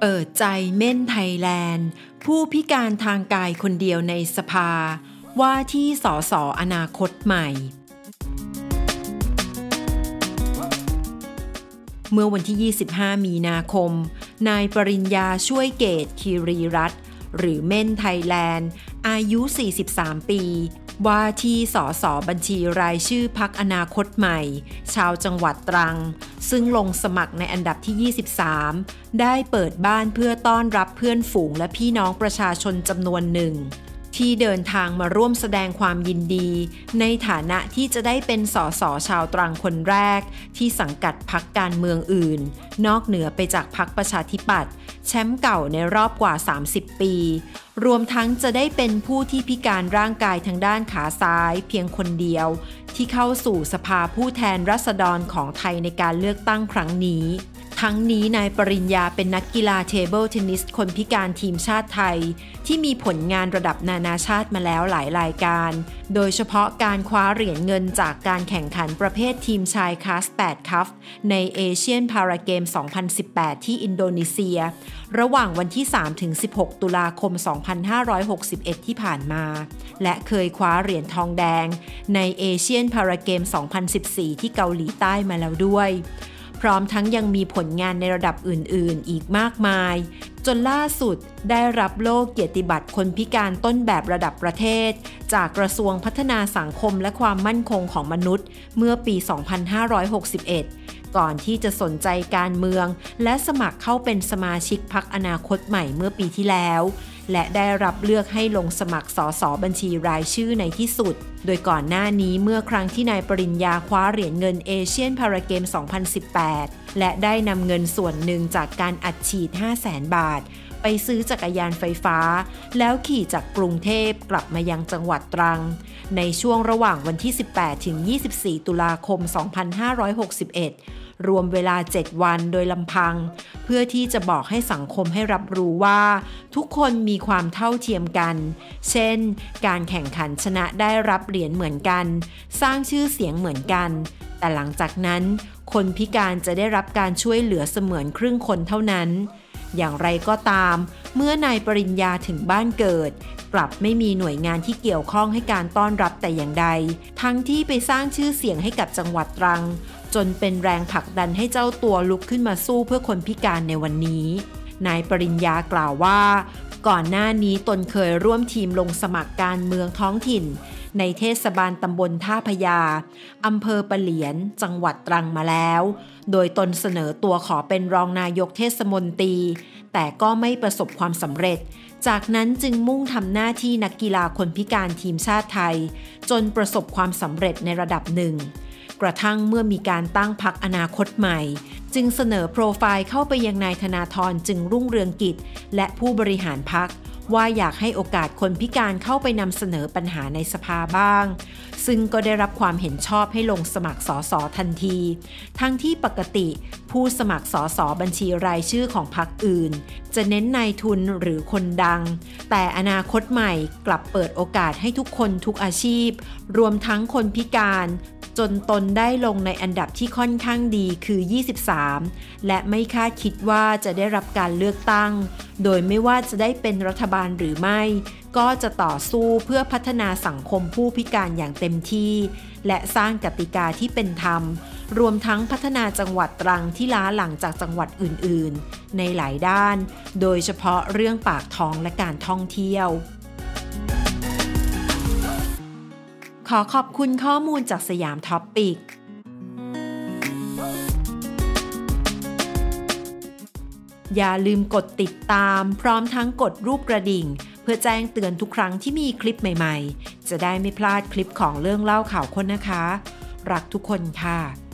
เปิดใจเม่นไทยแลนด์ ผู้พิการทางกายคนเดียวในสภา ว่าที่สสอนาคตใหม่ เมื่อวันที่ 25 มีนาคม นายปริญญาช่วยเกตคีรีรัตหรือเม่นไทยแลนด์ อายุ 43 ปี ว่าที่สสบัญชีรายชื่อพักอนาคตใหม่ ชาวจังหวัดตรัง ซึ่งลงสมัครในอันดับที่ 23 ได้เปิดบ้านเพื่อต้อนรับเพื่อนฝูงและพี่น้องประชาชนจำนวนหนึ่ง ที่เดินทางมาร่วมแสดงความยินดี ในฐานะที่จะได้เป็นสสชาวตรังคนแรก ที่สังกัดพักการเมืองอื่น นอกเหนือไปจากพักประชาธิปัตย์แชมป์เก่าในรอบกว่า 30 ปี รวมทั้งจะได้เป็นผู้ที่พิการร่างกายทางด้านขาซ้าย เพียงคนเดียว ที่เข้าสู่สภาผู้แทนรัษฎรของไทยในการเลือกตั้งครั้งนี้ ทั้งนี้นายปริญญาเป็นนักกีฬาเทเบิลเทนนิสคนพิการทีมชาติไทย ที่มีผลงานระดับนานาชาติมาแล้วหลายรายการ โดยเฉพาะการคว้าเหรียญเงินจากการแข่งขันประเภททีมชายคลาส 8 คัฟในเอเชียนพาราเกม 2018 ที่อินโดนีเซีย ระหว่างวันที่ 3-16 ตุลาคม 2561 ที่ผ่านมา และเคยคว้าเหรียญทองแดง ในเอเชียนพาราเกม 2014 ที่เกาหลีใต้มาแล้วด้วย พร้อมทั้งยังมีผลงานในระดับอื่น ๆ อีกมากมาย จนล่าสุดได้รับโล่เกียรติบัตรคนพิการต้นแบบระดับประเทศ จากกระทรวงพัฒนาสังคมและความมั่นคงของมนุษย์ เมื่อปี 2561 ก่อนที่จะสนใจการเมือง และสมัครเข้าเป็นสมาชิกพักอนาคตใหม่เมื่อปีที่แล้ว และได้รับเลือกให้ลงสมัครสอสอบัญชีรายชื่อในที่สุด โดยก่อนหน้านี้เมื่อครั้งที่นายปริญญาคว้าเหรียญเงินเอเชียนพาราเกม 2018 และได้นำเงินส่วนหนึ่งจากการอัดฉีด 500,000 บาท ไปซื้อจักรยานไฟฟ้า แล้วขี่จากกรุงเทพกลับมายังจังหวัดตรัง ในช่วงระหว่างวันที่ 18 ถึง 24 ตุลาคม 2561 รวมเวลา 7 วันโดยลำพัง เพื่อที่จะบอกให้สังคมให้รับรู้ว่า ทุกคนมีความเท่าเทียมกัน เช่น การแข่งขันชนะได้รับเหรียญเหมือนกัน สร้างชื่อเสียงเหมือนกัน แต่หลังจากนั้น คนพิการจะได้รับการช่วยเหลือเสมือนครึ่งคนเท่านั้น อย่างไรก็ตาม เมื่อนายปริญญาถึงบ้านเกิดกลับไม่มีหน่วยงานที่เกี่ยวข้องให้การต้อนรับแต่อย่างใด ทั้งที่ไปสร้างชื่อเสียงให้กับจังหวัดตรัง จนเป็นแรงผลักดันให้เจ้าตัวลุกขึ้นมาสู้เพื่อคนพิการในวันนี้ นายปริญญากล่าวว่า ก่อนหน้านี้ตนเคยร่วมทีมลงสมัครการเมืองท้องถิ่น ในเทศบาลตำบลท่าพยาอำเภอปะเหลียน จังหวัดตรังมาแล้ว โดยตนเสนอตัวขอเป็นรองนายกเทศมนตรี แต่ก็ไม่ประสบความสำเร็จจากนั้นจึงมุ่งทำหน้าที่นักกีฬาคนพิการทีมชาติไทย จนประสบความสำเร็จในระดับหนึ่ง กระทั่งเมื่อมีการตั้งพักอนาคตใหม่ จึงเสนอโปรไฟล์เข้าไปยังนายธนาธรจึงรุ่งเรืองกิจ และผู้บริหารพักว่าอยากให้โอกาสคนพิการเข้าไปนำเสนอปัญหาในสภาบ้าง ซึ่งก็ได้รับความเห็นชอบให้ลงสมัครสอสอทันที ทั้งที่ปกติ ผู้สมัครสอสอบัญชีรายชื่อของพรรคอื่น จะเน้นนายทุนหรือคนดัง แต่อนาคตใหม่กลับเปิดโอกาสให้ทุกคนทุกอาชีพ รวมทั้งคนพิการ จนตนได้ลงในอันดับที่ค่อนข้างดีคือ 23 และไม่คาดคิดว่าจะได้รับการเลือกตั้ง โดยไม่ว่าจะได้เป็นรัฐบาลหรือไม่ ก็จะต่อสู้เพื่อพัฒนาสังคมผู้พิการอย่างเต็มที่ และสร้างกติกาที่เป็นธรรม รวมทั้งพัฒนาจังหวัดตรังที่ล้าหลังจากจังหวัดอื่น ๆ ในหลายด้าน โดยเฉพาะเรื่องปากท้องและการท่องเที่ยว ขอขอบคุณข้อมูลจากสยามท็อปปิกอย่าลืมกดติดตามพร้อมทั้งกดรูปกระดิ่ง เพื่อแจ้งเตือนทุกครั้งที่มีคลิปใหม่ๆ จะได้ไม่พลาดคลิปของเรื่องเล่าข่าวคนนะคะ รักทุกคนค่ะ